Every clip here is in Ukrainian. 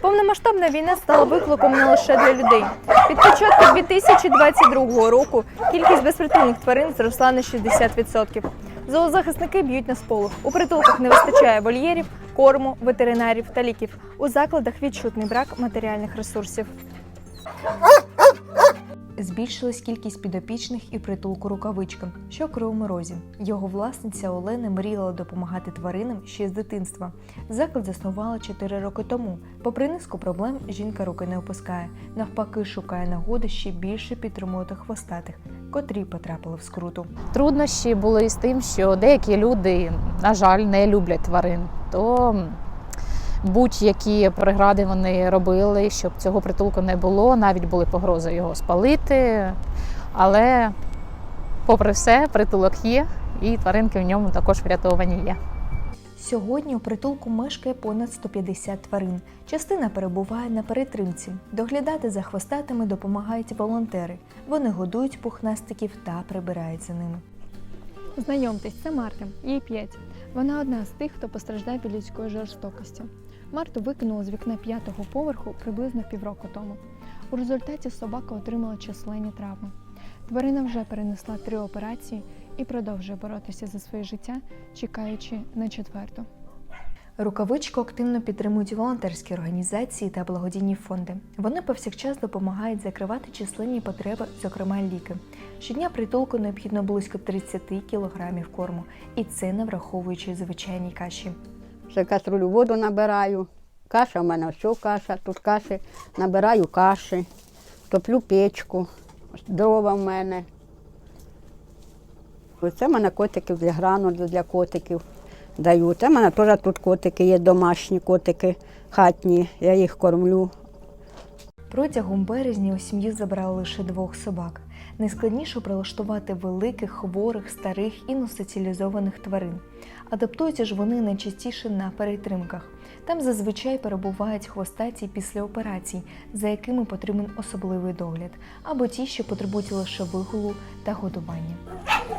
Повномасштабна війна стала викликом не лише для людей. Від початку 2022 року кількість безпритульних тварин зросла на 60%. Зоозахисники б'ють на сполох. У притулках не вистачає вольєрів, корму, ветеринарів та ліків. У закладах відчутний брак матеріальних ресурсів. Збільшилась кількість підопічних і притулку рукавичка, що в Кривому Розі. Його власниця Олена мріяла допомагати тваринам ще з дитинства. Заклад заснувала 4 роки тому. Попри низку проблем, жінка руки не опускає. Навпаки, шукає нагоди ще більше підтримувати хвостатих, котрі потрапили в скруту. Труднощі були з тим, що деякі люди, на жаль, не люблять тварин. То будь-які прегради вони робили, щоб цього притулку не було. Навіть були погрози його спалити. Але, попри все, притулок є, і тваринки в ньому також врятовані є. Сьогодні у притулку мешкає понад 150 тварин. Частина перебуває на перетримці. Доглядати за хвостатими допомагають волонтери. Вони годують пухнастиків та прибирають за ними. Знайомтесь, це Марта, їй 5. Вона одна з тих, хто постраждав від людської жорстокості. Марту викинуло з вікна п'ятого поверху приблизно півроку тому. У результаті собака отримала численні травми. Тварина вже перенесла три операції і продовжує боротися за своє життя, чекаючи на четверту. Рукавичку активно підтримують волонтерські організації та благодійні фонди. Вони повсякчас допомагають закривати численні потреби, зокрема ліки. Щодня притулку необхідно близько 30 кілограмів корму, і це не враховуючи звичайні каші. Ще каструлю воду набираю. Каша в мене все каша, тут каші. Набираю каші, топлю печку, дрова в мене. Оце в мене котиків для грануль для котиків даю. Це в мене теж тут котики є, домашні котики, хатні, я їх кормлю. Протягом березня у сім'ю забрали лише двох собак. Найскладніше прилаштувати великих, хворих, старих і несоціалізованих тварин. Адаптуються ж вони найчастіше на перетримках. Там зазвичай перебувають хвостаті після операцій, за якими потрібен особливий догляд, або ті, що потребують лише вигулу та годування.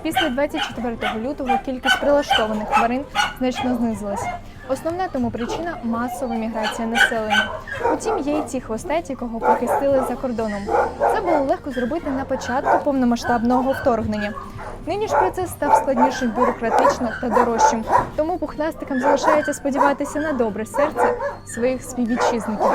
Після 24 лютого кількість прилаштованих тварин значно знизилась. Основна тому причина масова міграція населення. Утім, є й ті хвостеті, кого прихистили за кордоном. Це було легко зробити на початку повномасштабного вторгнення. Нині ж процес став складнішим бюрократично та дорожчим, тому пухнастикам залишається сподіватися на добре серце своїх співвітчизників.